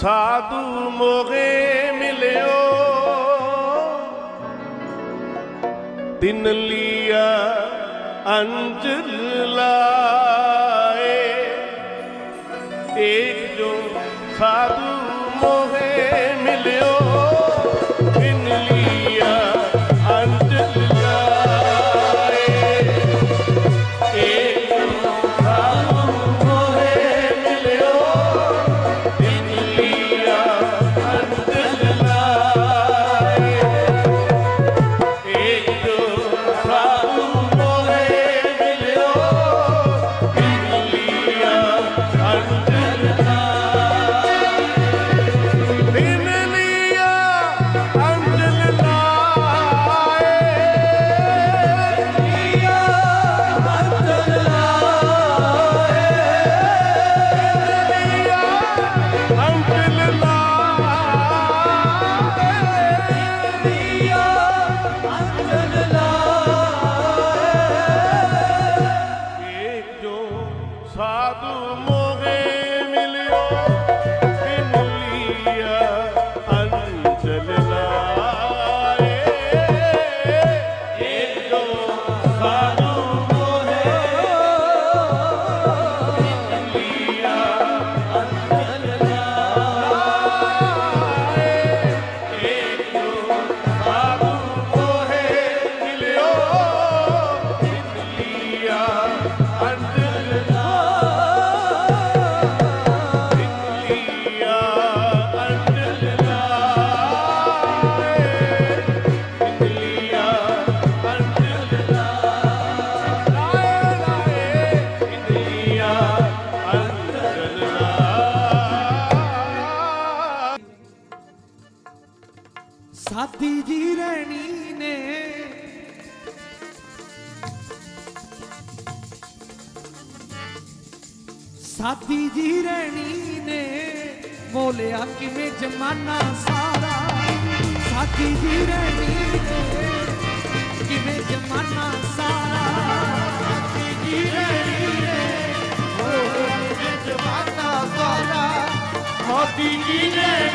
ਸਾਧੂ ਮੋਗੇ ਮਿਲਿਓ। ਤਿਨ ਲੀਆ ਅੰਜਲ ਲਾਏ। ਏਕ ਜੋ ਸਾਧੂ ਮੋਗੇ ਮਿਲਿਓ। ਸਾਥੀ ਜੀ ਰਹਿਣੀ ਨੇ ਸਾਥੀ ਜੀ ਰਹਿਣੀ ਨੇ ਬੋਲਿਆ ਕਿਵੇਂ ਜਮਾਨਾ ਸਾਰਾ ਸਾਥੀ ਜੀ ਰਹਿਣੀ ਨੇ ਕਿਵੇਂ ਜਮਾਨਾ ਸਾਰਾ ਸਾਥੀ ਜੀ ਰਹਿਣੀ ਨੇ ਬੋਲਿਆ ਕਿਵੇਂ ਜਮਾਨਾ ਸਾਰਾ ਸਾਥੀ ਜੀ ਰਹਿਣੀ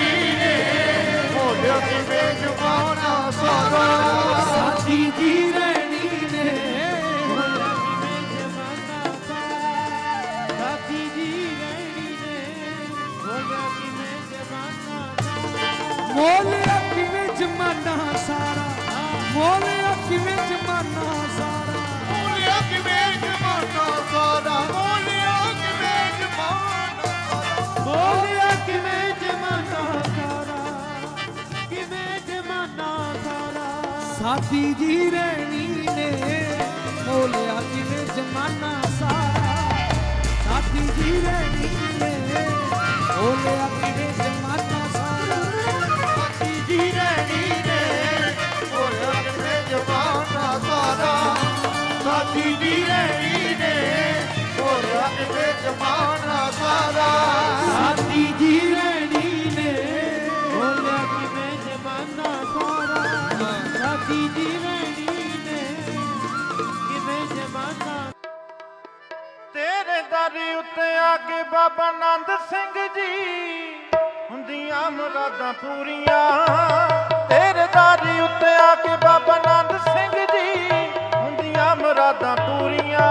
ਬੋਲਿਆ ਕਿਵੇਂ ਜਮਾਨਾ ਸਾਰਾ। ਕਿਵੇਂ ਜਮਾਨਾ ਸਾਰਾ। ਬੋਲਿਆ ਕਿਵੇਂ ਜਮਾਨਾ ਸਾਰਾ। ਕਿਵੇਂ ਜਮਾਨਾ ਸਾਰਾ। ਕਿਵੇਂ ਜਮਾਨਾ ਸਾਰਾ। ਸਾਥੀ ਜੀ ਰਹਿਣੀ ਨੇ ਬੋਲਿਆ ਕਿਵੇਂ ਜਮਾਨਾ ਸਾਰਾ। ਸਾਥੀ ਜੀ ਰਹਿਣੀ ਨੇ ਬੋਲਿਆ ਕਿਵੇਂ ਸਾਥੀ ਜੀ ਨੇ ਬੋਲਿਆ ਕਿਵੇਂ ਜਮਾਨਾ ਸਾਰਾ। ਸਾਥੀ ਜੀ ਰਹਿਣੀ ਨੇ ਬੋਲਿਆ ਕਿਵੇਂ ਜਮਾਨਾ ਸਾਰਾ। ਸਾਥੀ ਜੀ ਰਹਿਣੀ ਨੇ ਕਿਵੇਂ ਜਮਾਨਾ ਤੇਰੇ ਦਰ ਉੱਤੇ ਆ ਕੇ ਬਾਬਾ ਨੰਦ ਸਿੰਘ ਜੀ ਹੁੰਦੀਆਂ ਮੁਰਾਦਾਂ ਪੂਰੀਆਂ। ਤੇਰੇ ਦਰ ਉੱਤੇ ਆ ਕੇ ਬਾਬਾ ਨੰਦ ਸਿੰਘ ਜੀ ਮੁਰਾਦਾਂ ਪੂਰੀਆਂ।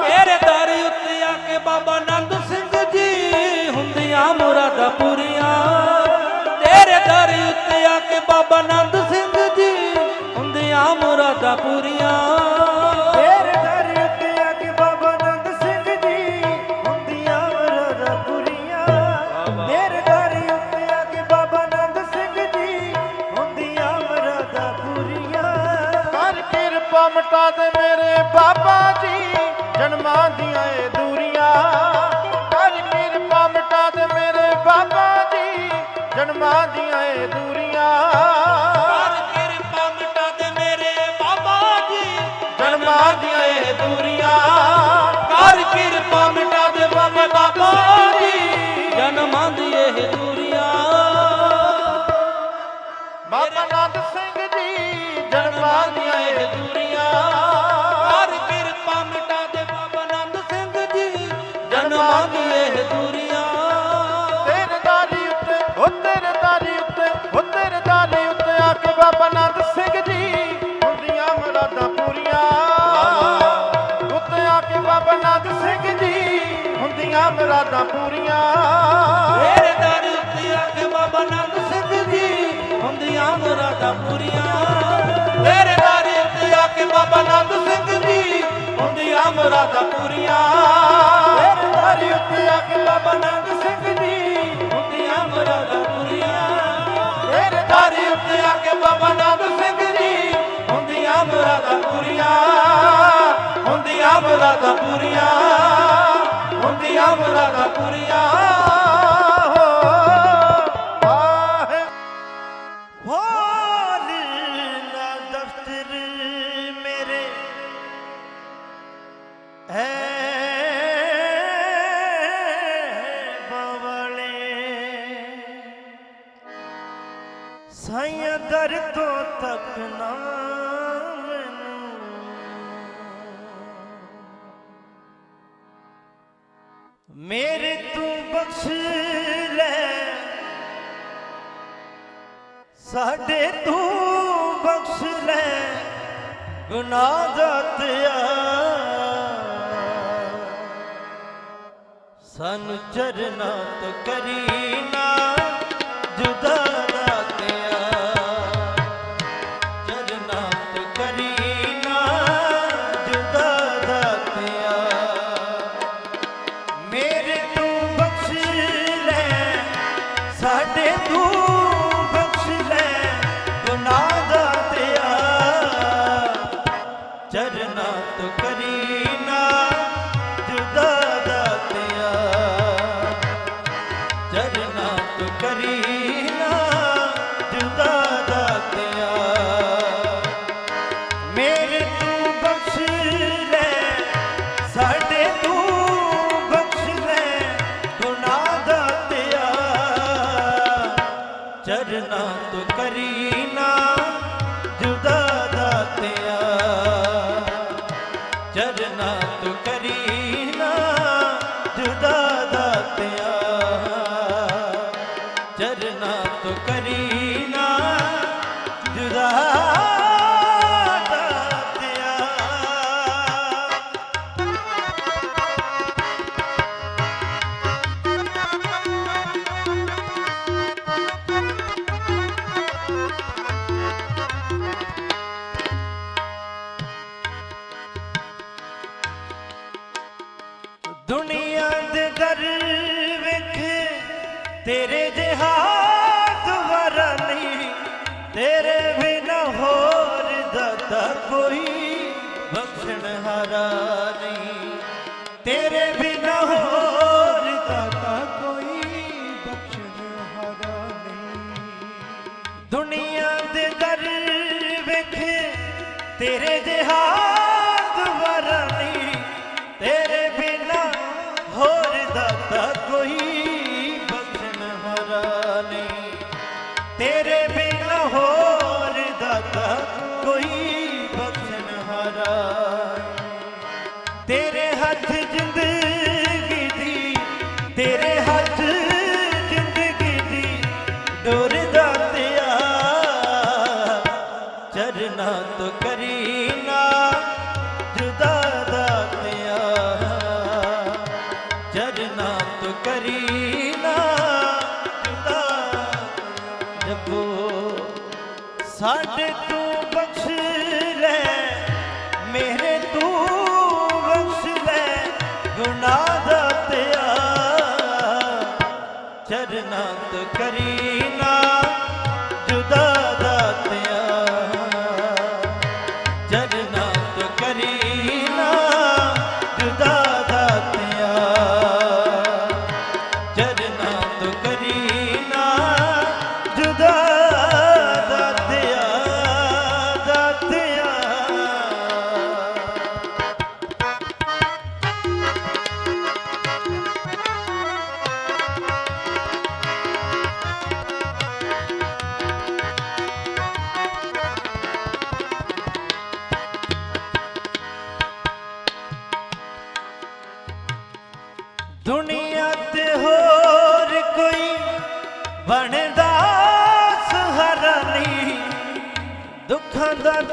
ਤੇਰੇ ਦਰ ਉੱਤੇ ਆ ਕੇ ਬਾਬਾ ਆਨੰਦ ਸਿੰਘ ਜੀ ਹੁੰਦੀਆਂ ਮੁਰਾਦਾਂ ਪੂਰੀਆਂ। ਤੇਰੇ ਦਰ ਉੱਤੇ ਆ ਕੇ ਬਾਬਾ ਆਨੰਦ ਬਾਬਾ ਨੰਦ ਸਿੰਘ ਜੀ ਹੁੰਦੀਆਂ ਮੁਰਾਦਾਂ ਪੂਰੀਆਂ। ਤੇਰੇ ਬਾਰੇ ਤੇ ਆ ਕੇ ਬਾਬਾ ਨੰਦ ਸਿੰਘ ਜੀ ਹੁੰਦੀਆਂ ਮੁਰਾਦਾਂ ਪੂਰੀਆਂ। ਤੇਰੇ ਬਾਰੇ ਉੱਤੇ ਆ ਕੇ ਬਾਬਾ ਨੰਦ ਸਿੰਘ ਜੀ ਹੁੰਦੀਆਂ ਮੁਰਾਦਾਂ ਪੂਰੀਆਂ। ਤੇਰੇ ਬਾਰੇ ਉੱਤੇ ਆ ਕੇ ਬਾਬਾ ਨੰਦ ਸਿੰਘ ਜੀ ਹੁੰਦੀਆਂ ਮੁਰਾਦਾਂ ਪੂਰੀਆਂ। ਹੁੰਦੀਆਂ ਮੁਰਾਦਾਂ ਪੂਰੀਆਂ। ਹੁੰਦੀਆਂ ਮੁਰਾਦਾਂ ਪੂਰੀਆਂ। ਦਰ ਤੋਂ ਤੱਕਣਾ ਮੇਰੇ ਤੂੰ ਬਖਸ਼ ਲੈ। ਸਾਡੇ ਤੂੰ ਬਖਸ਼ ਲੈ। ਗੁਨਾਹ ਜਾਤਿਆ ਸਾਨੂੰ ਚਰਨਾ ਕਰੀ ਨਾ ਜੁਦਾ तो करी যে হা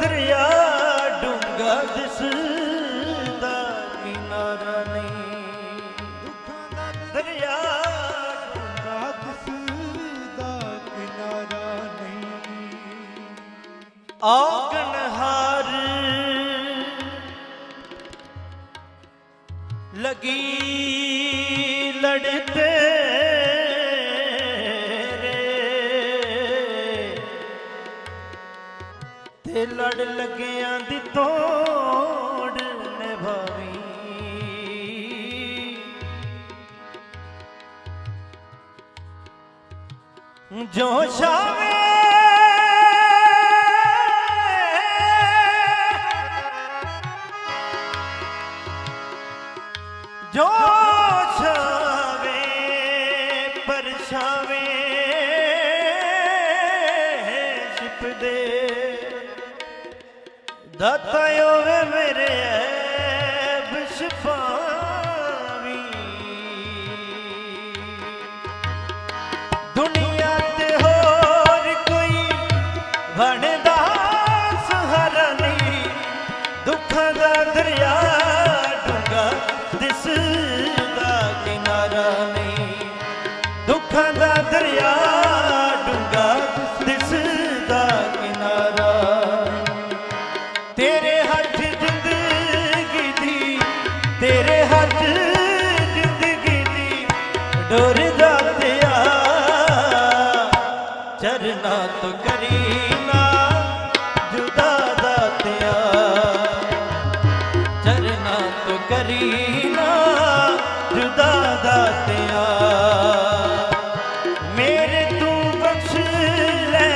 करिया ਤੇ ਲੜ ਲੱਗਿਆਂ ਦੀ ਤੋੜ ਨਿਭਾਵੀ ਜੋ ਛਾਵੇ ਜੋ ਛਾਵੇ だったよ。ਕਰੀ ਨਾ ਜੁਦਾ ਦਾਤਿਆ ਮੇਰੇ ਤੂੰ ਬਖਸ਼ ਲੈ,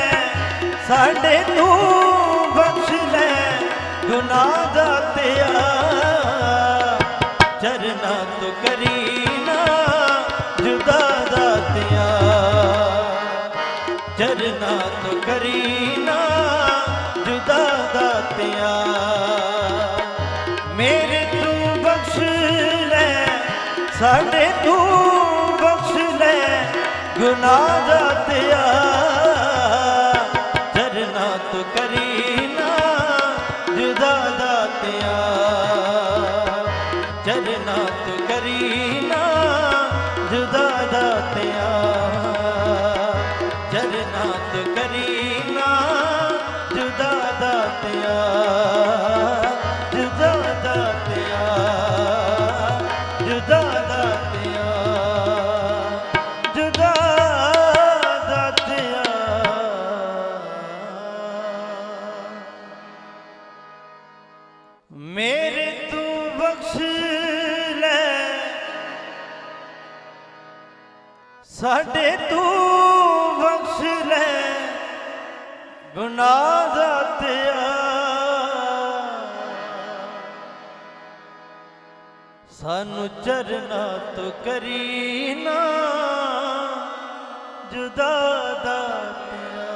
ਸਾਡੇ ਤੂੰ ਬਖਸ਼ ਲੈ ਗੁਨਾਹ ਦਾਤਿਆ ਚਰਨਾ ਤੂੰ ਕਰੀ ਨਾ ਜੁਦਾ ਦਾਤਿਆ ਚਰਨਾ ਤੂੰ ਕਰੀ ਨਾ ਜੁਦਾ ਦਾਤਿਆ ਸਾਡੇ ਤੂੰ ਬਖਸ਼ ਲੈ, ਗੁਨਾਹ ਦਾਤਿਆ ਚਰਨਾ ਤੂੰ ਕਰੀ ਨਾ, ਜੁਦਾ ਦਾਤਿਆ ਚਰਨਾ ਤੂੰ ਕਰੀ ਨਾ, ਜੁਦਾ ਦਾਤਿਆ ਬਖਸ਼ ਲੈ। ਸਾਡੇ ਤੂੰ ਬਖਸ਼ ਲੈ, ਗੁਨਾਹ ਦਾਤਿਆ ਸਾਨੂੰ ਚਰਨਾ ਤੋਂ ਕਰੀ ਨਾ, ਜੁਦਾ ਦਾਤਿਆ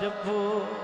ਜਪੋ